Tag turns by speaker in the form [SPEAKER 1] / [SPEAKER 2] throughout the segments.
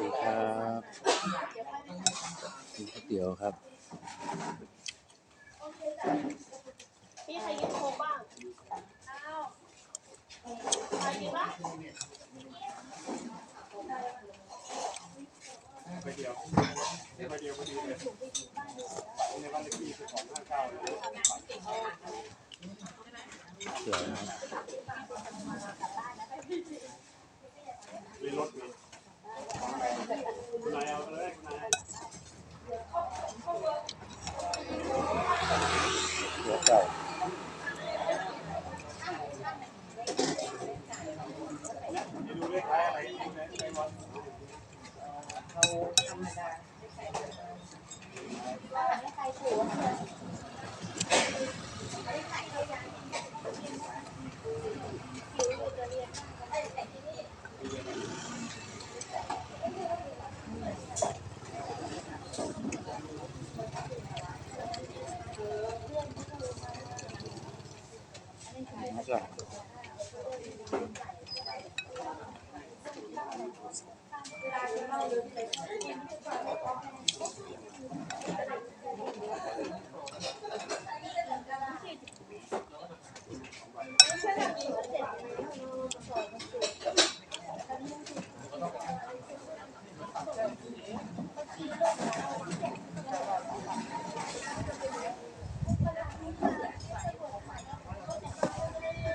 [SPEAKER 1] ดีครับกินก๋วเตี๋ยวครับ
[SPEAKER 2] พี่ใครกินโค้กบ้างอ้าวใครกินบ้าง
[SPEAKER 3] ไปเดียวไปเดียวพอดีเลยในวันเลขที่คือสองห้าเก้าเลย
[SPEAKER 1] เตี๋ยวนะครับ
[SPEAKER 3] มีรถมีคุณนายเอาไปเลยคุณนาย
[SPEAKER 1] เตี๋ยวไก่
[SPEAKER 3] มีดู เลขท้ายอะไรในใ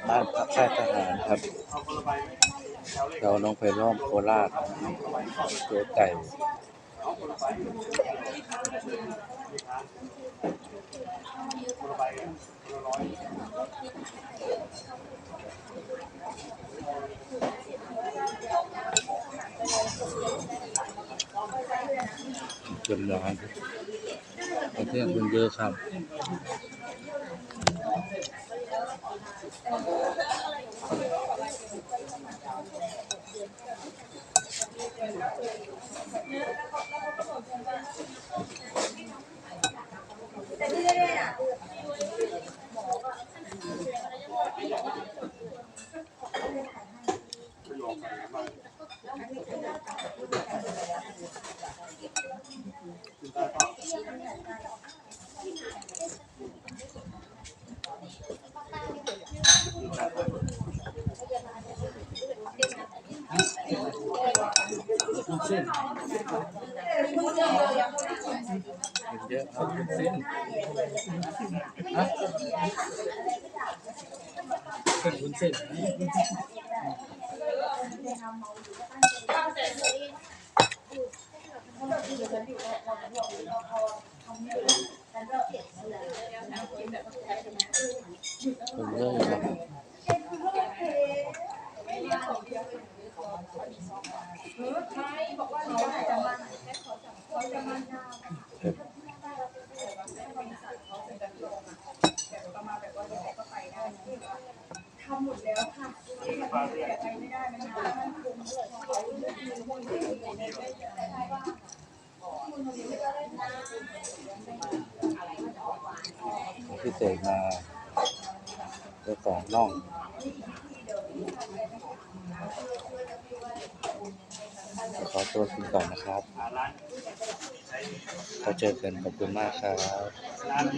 [SPEAKER 3] บ้า
[SPEAKER 1] นพักค่ายทหารครับ
[SPEAKER 3] เอาละใบไหมแถวเลข
[SPEAKER 1] เราลงไปรอมโคราชเตี๋ยวไก่
[SPEAKER 3] เอาคนเลยคนละใบกันคนละร้า
[SPEAKER 1] นประเทศคนเยอะครับ
[SPEAKER 3] ไม่ ยอมใส่กันบ้างกินเปล่า
[SPEAKER 1] กินเอะครับเส้น
[SPEAKER 4] เป็นวุ้นเส้น
[SPEAKER 1] คนเยอะอยู่ครับเผ็ด
[SPEAKER 5] ทำหมดแล้วค่ะแต่ไปไม่ได้มันนานมันคุ้ม
[SPEAKER 1] พิเศษมาเจ้าของน่องขอ ตัวคุณก่อนนะครับพอเจอกันขอบคุณมากครับ